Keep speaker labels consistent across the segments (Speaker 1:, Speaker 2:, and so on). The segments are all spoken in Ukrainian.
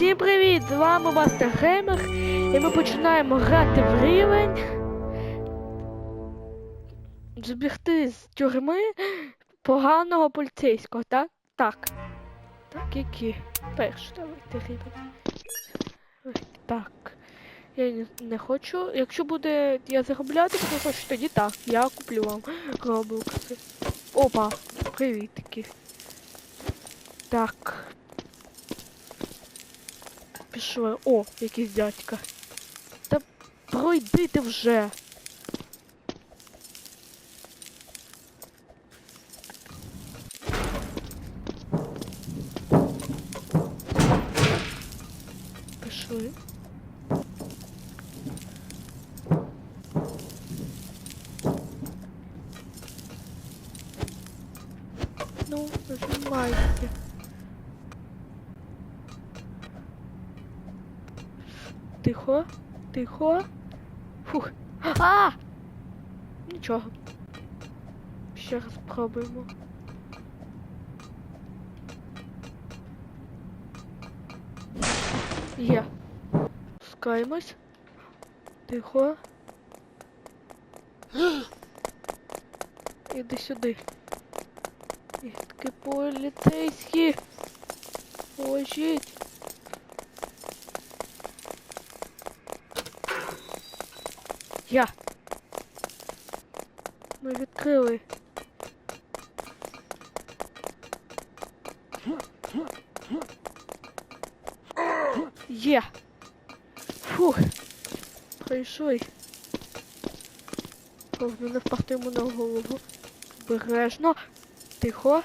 Speaker 1: Всім привіт! З вами Мастер Геймер і ми починаємо грати в рівень. Збігти з тюрми поганого поліцейського, так? Так. Так, які? Перший давайте рівень. Так. Я не, хочу. Якщо буде я заробляти, то хочу, тоді так. Я куплю вам роблокси. Опа, привітки. Так. Пішли. О, якийсь дядька. Та пройди ти вже. Пішли. Ну, нажимайте. Тихо, тихо. Фух. А! Нічого. Ще раз спробуємо. Є. Спускаємось. Тихо. Іди сюди. І таки поліцейські. Поможіть. Я. Ми відкрили. Є. Фух. Прийшли. Головне не впасти йому на голову. Бережно. Тихо.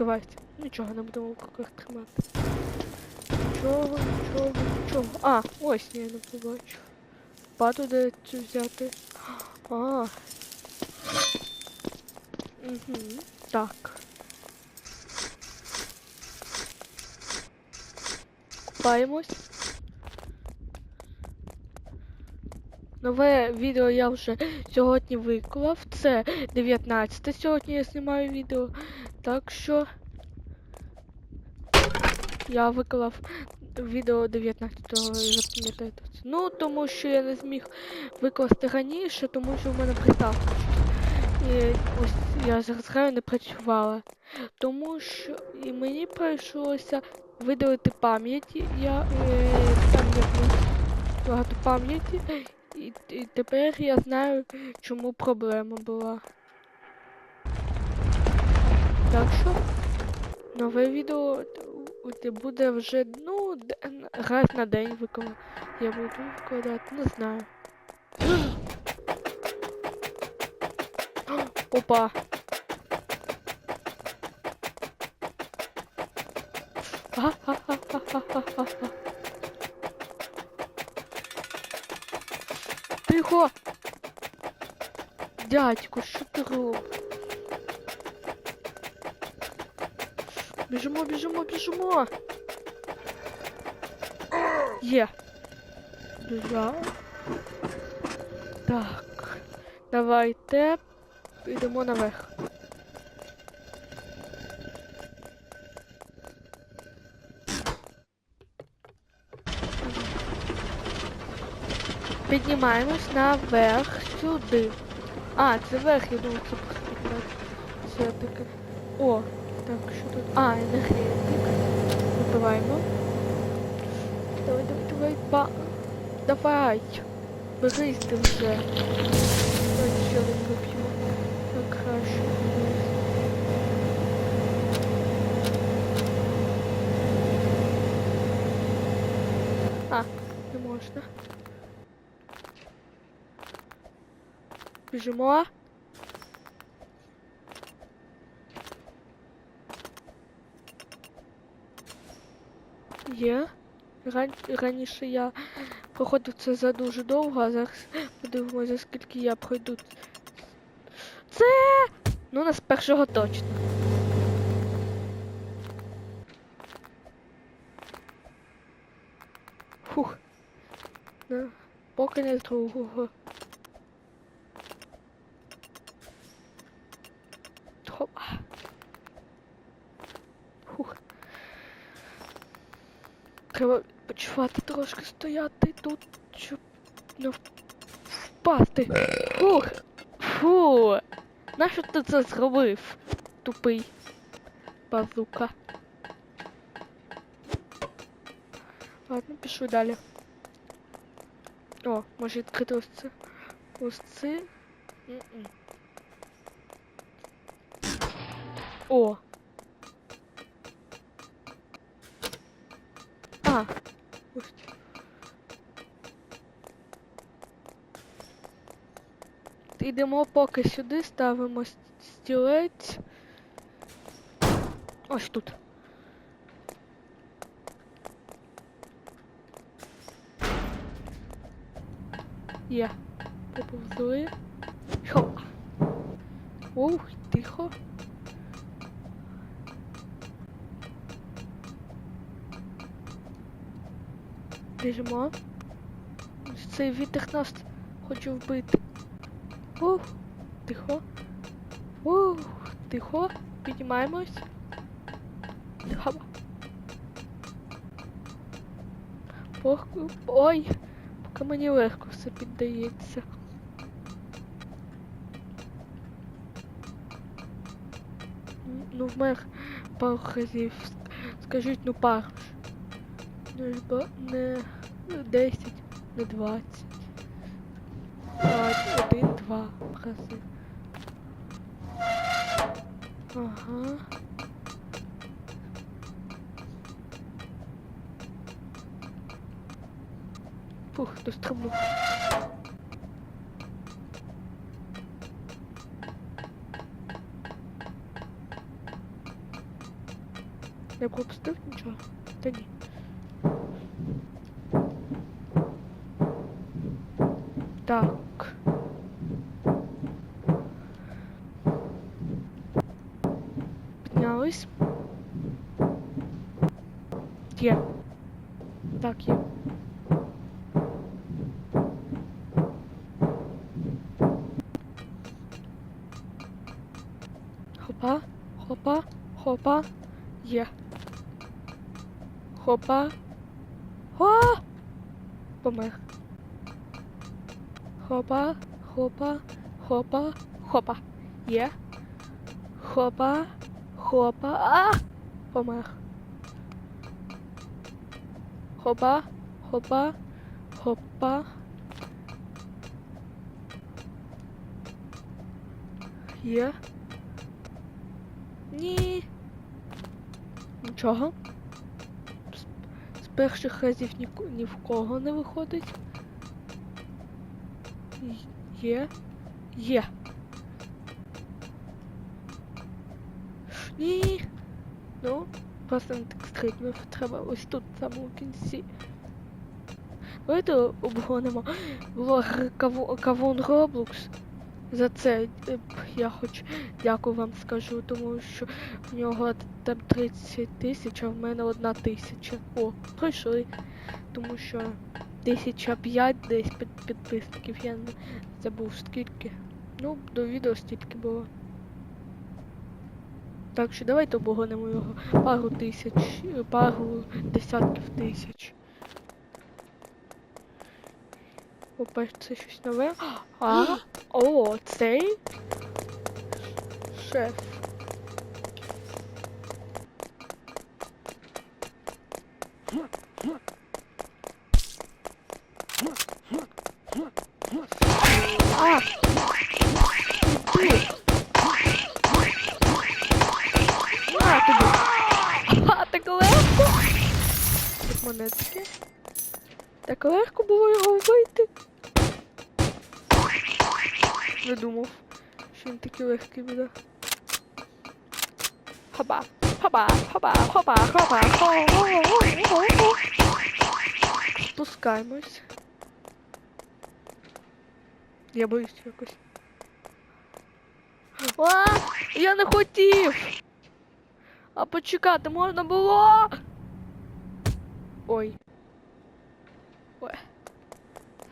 Speaker 1: Відкривайте. Нічого не будемо в руках тримати. Нічого, нічого, нічого. А, ось я не побачу. Бату де цю взяти. А. Угу. Так. Купаємось. Нове відео я вже сьогодні виклав. Це 19 сьогодні я знімаю відео. Так що я виклав відео 19-го, запам'ятайте. Ну, тому що я не зміг викласти раніше, тому що в мене приставка. І ось я зараз граю не працювала. Тому що і мені прийшлося видалити пам'яті. Я е, там є багато пам'яті. І, і тепер я знаю, чому проблема була. Так що нове відео буде вже, ну, раз на день викладати. Я буду викладати, не знаю. Опа. Тихо! Дядько, що ти робиш? Біжимо, біжимо, біжимо. Є. Біжав. Так. Давайте йдемо наверх. Піднімаємось наверх сюди. А, це верх, я думаю, це просто Все таки. О, так, що тут? А, енергетик. Випиваємо. Давай, давай, давай, ба. Давай. Берись ти вже. Давайте ще один вип'ємо. Так краще. А, не можна. Біжимо. Є. Ран... Раніше я проходив це за дуже довго, а зараз подивимося, за скільки я пройду. Це! Ну, з першого точно. Фух. Поки не з другого. Треба почувати трошки стояти тут, щоб не впасти. Фух. Фу. Нащо ти це зробив? Тупий базука. Ладно, пишу далі. О, може відкрити ось це. Ось це. О. А. Йдемо поки сюди, ставимо стілець. Ось тут. Є. Поповзли. Хо. Ух, тихо. Біжимо. Цей вітер нас хоче вбити. Ух, тихо. Ух, тихо. Піднімаємось. Хаба. Ох, ой, поки мені легко все піддається. Ну, в мене пару разів. Скажіть, ну пару. ж. Не, ж ба- не, не 10, не 20. Рази. Ага. Фух, дострибнув. Не пропустив нічого? Та ні. Так. Піднялись. Є. Так, є. Хопа, хопа, хопа, є. Хопа. О! Помер. Хопа, хопа, хопа, хопа. Є. Хопа, хопа. А! Помер. Хопа, хопа, хопа. Є. Ні. Нічого. З, перших разів ні, ні в кого не виходить. Є. Є. Ні. Ну, просто не так стрибнув. Треба ось тут, в самому кінці. Давайте обгонимо. Каву- Кавун Роблокс. За це е, я хоч дякую вам скажу, тому що в нього там 30 тисяч, а в мене одна тисяча. О, пройшли. Тому що тисяча п'ять десь під підписників, я не забув скільки. Ну, до відео стільки було. Так що давайте обгонимо його пару тисяч, пару десятків тисяч. Опа, це щось нове. А, о, цей шеф. Монетки. Так легко було його вбити. Не думав, що він такий легкий буде. Хоба, хоба, хоба, хоба, хоба, хо-хо-хо-хо-хо. Спускаємось. Я боюсь якось. А, я не хотів! А почекати можна було? Ой. Ой.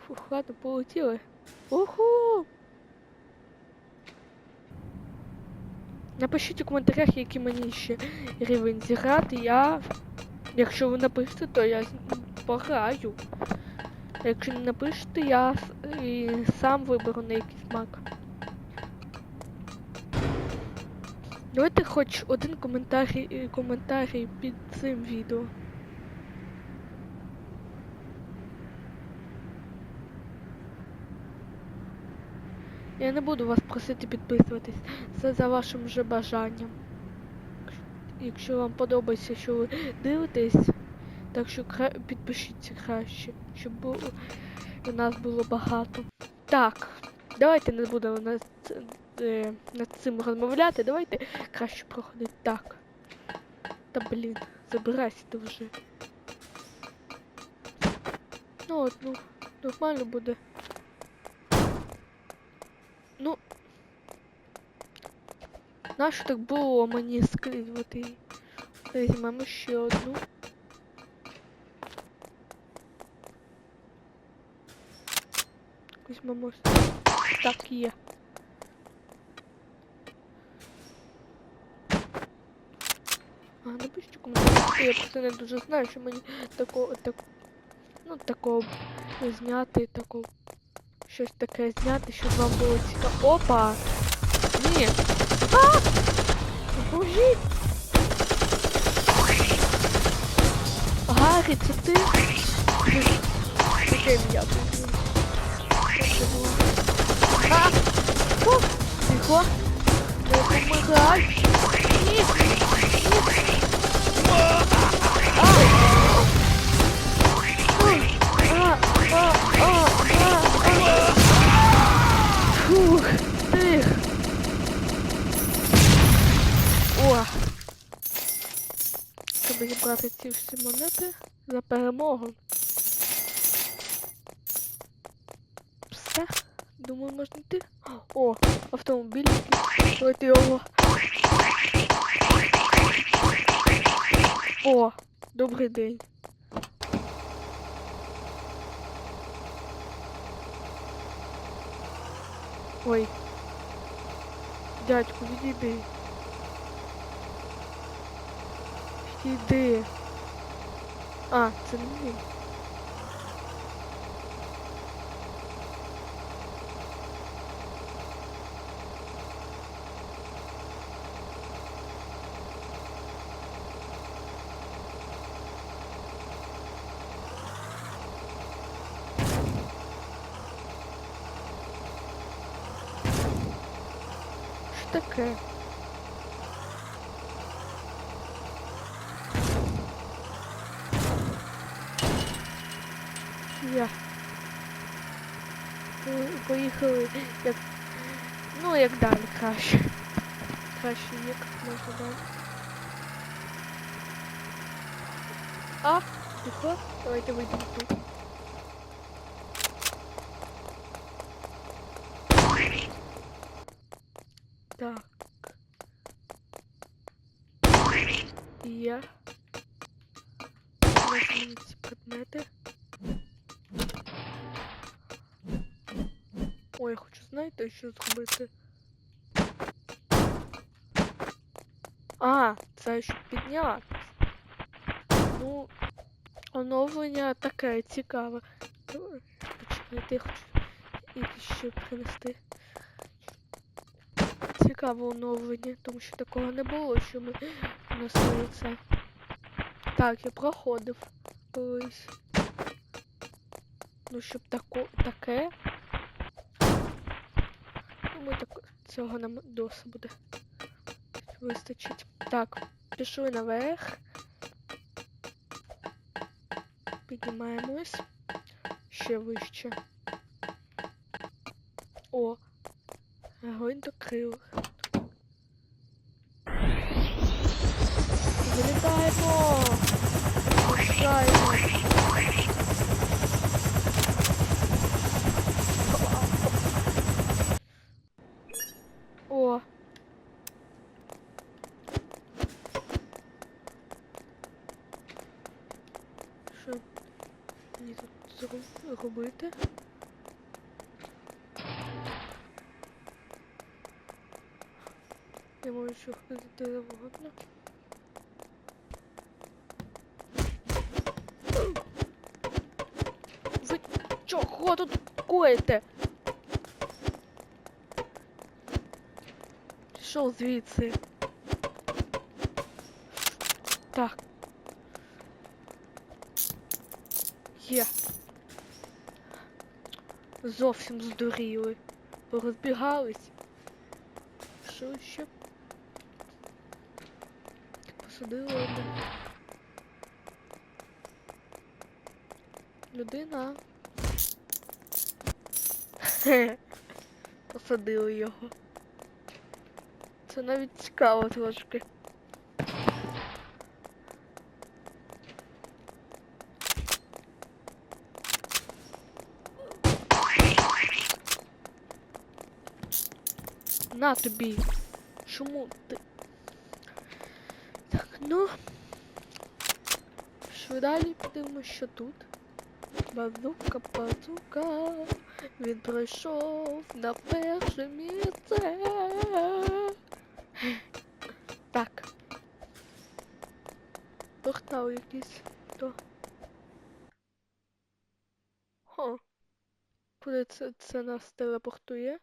Speaker 1: Фух, ладно, полетіли. Уху! Напишіть у коментарях, який мені ще рівень зіграти. Я Якщо ви напишете, то я пограю. А якщо не напишете, я і сам виберу на якийсь мак. Давайте хоч один коментарій, коментарій під цим відео. Я не буду вас просити підписуватись. Це за вашим вже бажанням. Якщо вам подобається, що ви дивитесь, так що кра- підпишіться краще, щоб було, у нас було багато. Так, давайте не будемо над, е, над цим розмовляти, давайте краще проходити так. Та блін, забирайся ти вже. Ну от, ну, нормально буде. Ну. Нащо так було мені скидувати? Візьмемо ще одну. Візьмемо. Так, є. А, напишіть коментарі. Я просто не дуже знаю, що мені такого, так, ну, такого зняти, такого, щось таке зняти, щоб вам було цікаво. Опа! Ні! А! Допоможіть! Гаррі, це ти? Таке ім'я був. Що це було? А! Фу! Тихо! Не допомагай! Ні! Ні! Щоб зібрати ці всі монети за перемогу. Все. Думаю, можна йти. О, автомобіль. Давайте його. О, добрий день. Ой. Дядьку, відійди. Відійди. А, це не він. Що таке? Я. Поїхали як. Ну, як далі краще. Краще як можна далі. А, тихо, давайте вийдемо тут. Так. Є. Возьмемо ці предмети. Ой, я хочу, знаєте, що зробити? А, це щоб піднятись. Ну, оновлення таке цікаве. Почекайте, я хочу і ще принести. Цікаве оновлення, тому що такого не було, що ми носили це. Так, я проходив колись. Ну, щоб тако, таке. Ми так, цього нам досить буде. Вистачить. Так, пішли наверх. Піднімаємось. Ще вище. О! Огонь до крил. Я Ти можеш входити до вогня. Ви чого тут коїте? Пішов звідси. Так. Є. Зовсім здуріли. Порозбігались. Що ще? Посадили одне. Людина. Посадили його. Це навіть цікаво трошки. На тобі. Чому ти? Ну. Що далі подивимось, що тут? Базука, базука. Він пройшов на перше місце. Так. Портал якийсь. То. Хо. Куди це, це нас телепортує?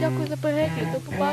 Speaker 1: Дякую за перегляд, до побачення.